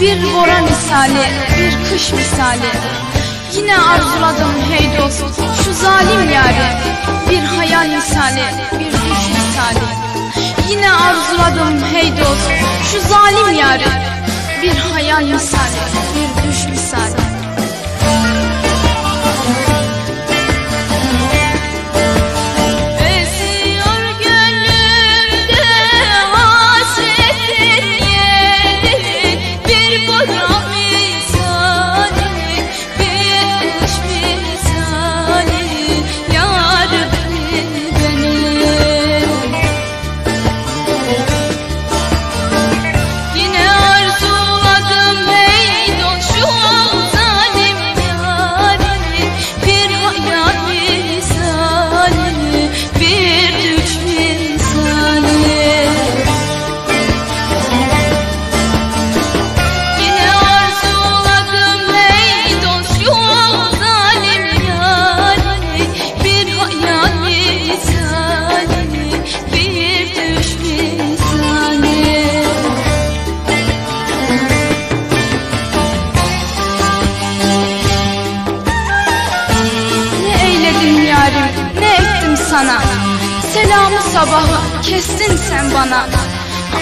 Bir bora misali, bir kış misali. Yine arzuladım hey dost şu zalim yari Bir hayal misali, bir düş misali. Yine arzuladım hey dost şu zalim yari Bir hayal misali, bir düş misali Selamı sabahı kestin sen bana.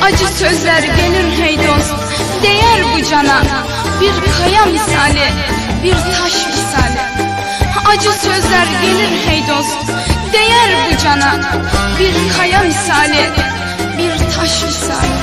Acı sözler gelir hey dost Değer bu cana. Bir kaya misali, bir taş misali. Acı sözler gelir hey dost Değer bu cana. Bir kaya misali, bir taş misali